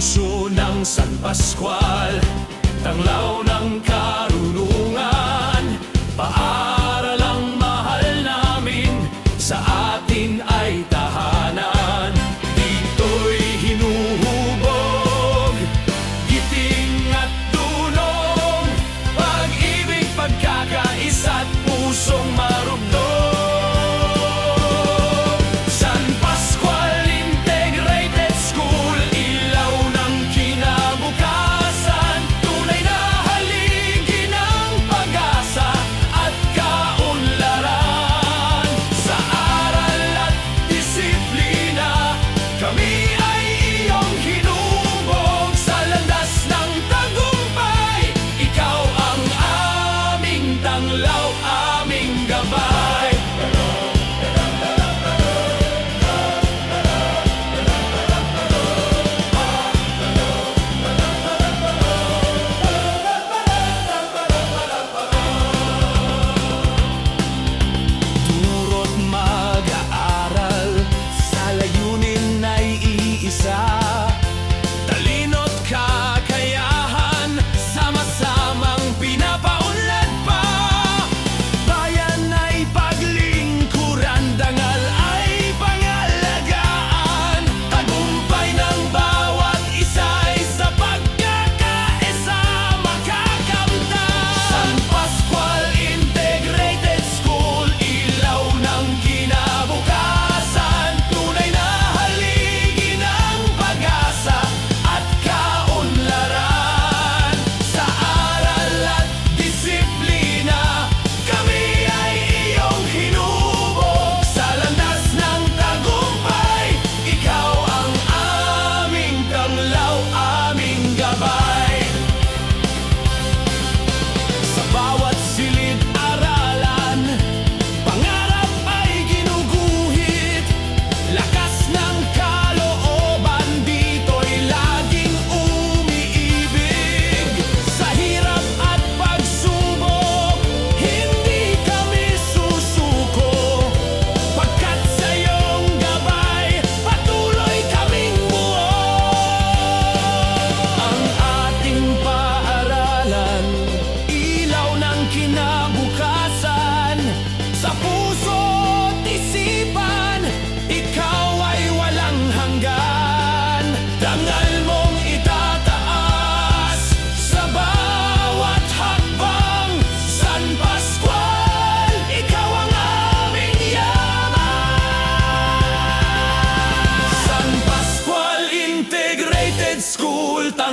Bunso ng San Pascual Tanglaw ng karunungan Paaralang mahal namin sa atin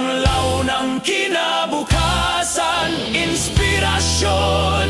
Ang law ng kinabukasan Inspirasyon.